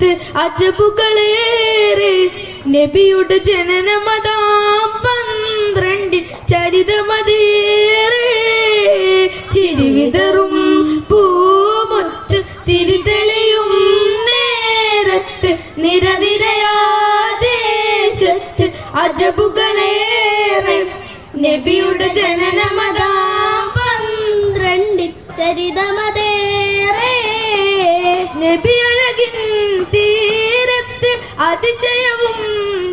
ദേശത്ത് അജബുകളേറെ. നബിയുടെ ജനനമതാ പന്ത്രണ്ടിൽ ചരിതമതേറെ. ചിരിവിതറും പൂമുത്ത് തിരിതെളിയും നേരത്ത് നിരനിരയാദേശത്ത് അജബുകളേറെ. നബിയുടെ ജനനമതാ പന്ത്രണ്ടിൽ ചരിതമതേറെ. തീരത്ത് അതിശയവും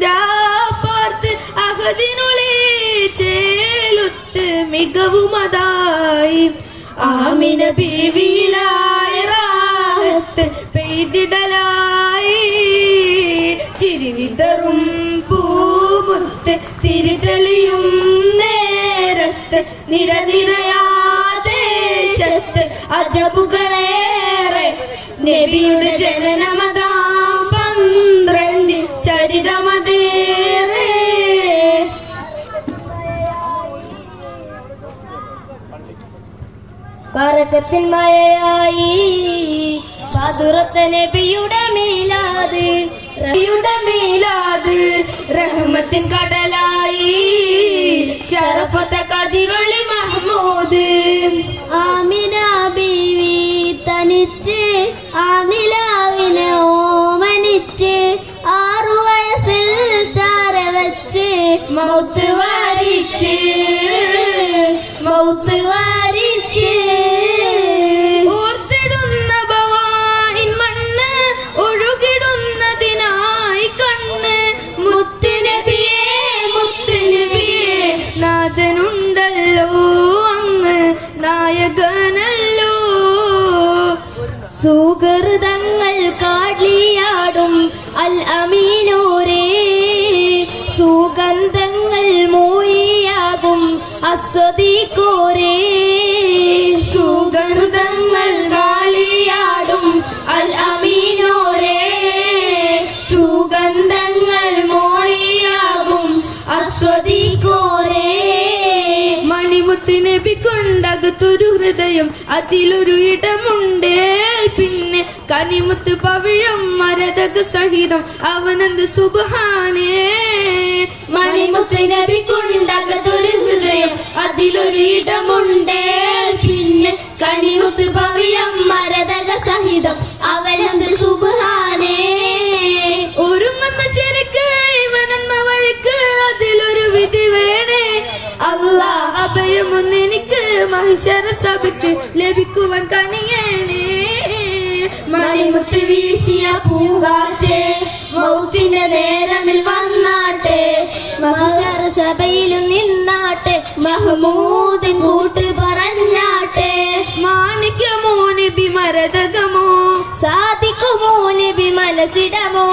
രാപ്പാർത്ത് അഹദിനുള്ളിൽ ചേലുത്ത് മികവും അതായി. ആമിന ബീവിയിലായത്ത് പെയ്തിടലായി. ചിരിവിതറും പൂമുത്ത് തിരിതെളിയും നേരത്ത് നിരനിരയാദേശത്ത് അജബുകളേറെ. നബിയുടെ ജനനമതാം പറക്കത്തിൻ മഴയായി പാതുറത്ത നബിയുടെ മീലാത്. റബിയുടെ മീലാത്. റഹ്മത്തിൻ കടലായി. ശരഫത്ത കതിരൊളി മഹ്മൂദ്. ആമിന ബീവി തനിച്ച് ആ നിലാവിനെ ഓമനിച്ച് ആറു വയസ്സിൽ ചാര വെച്ച് മൗത്ത് വാരിച്ച് മൗത്ത് വാരിച്ച് സുഹൃതങ്ങൾ കാളിയാടും അൽ അമീനൂരേ. സുഗന്ധങ്ങൾ മൂയിയാകും അസ്വദിക്കൂരേ സുഗന്ധങ്ങൾ കാളിയാടും അൽ അമീനോരേ. സുഗന്ധങ്ങൾ മോയിയാകും അസ്വദിക്കൂരേ മണിമുത്തിനെ പിക്കൊണ്ടകത്തൊരു ഹൃദയം അതിലൊരു ഇടമുണ്ടേ. പിന്നെ കനിമുത്ത് പവിഴം മരതക സഹിതം അവനന്ത് സുബാനേ മണിമുത്ത് നബിക്കുണ്ടകത്തൊരു ഹൃദയം അതിലൊരു ഇടമുണ്ടേ. പിന്നെ കനിമുത്ത് പവിഴം മരതക സഹിതം അവനന്ത് സുബാനേ ഒരുങ്ങുന്ന അതിലൊരു വിധി വേണേ. അഭയമൊന്നെനിക്ക് മഹിഷര സഭയ്ക്ക് ലഭിക്കുവാൻ കനിയേണേ മണിമുത്ത് വീശിയ പൂങ്കാറ്റെ മൗത്തിന്റെ നേരമിൽ വന്നാട്ടെ. മഹസര സഭയിലും നിന്നാട്ടെ മഹമൂദിൻ കൂട്ട് പറഞ്ഞാട്ടെ. മാണിക്യമോ നബി മരതകമോ? സാധിക്കുമോ നബി മനസ്സിടമോ?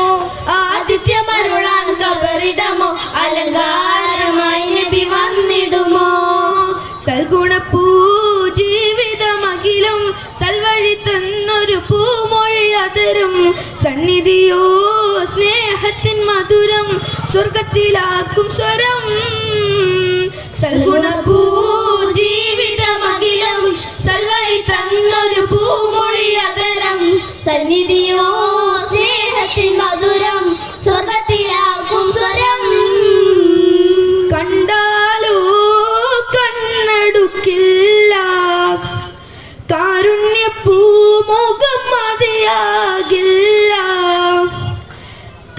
സന്നിധിയോ സ്നേഹത്തിൻ മധുരം സ്വർഗത്തിലാക്കും സ്വരം. സൽഗുണപ്പൂ ജീവിതമകിലം സൽവൈ തന്നൊരു പൂമൊഴി അതരം. സന്നിധിയോ സ്നേഹത്തിൻ മധുരം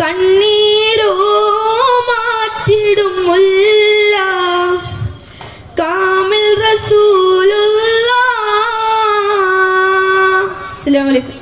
കണ്ണീരോ മാറ്റിടും മുല്ല. കാമിൽ റസൂലുള്ള. അസ്സലാമു അലൈക്കും.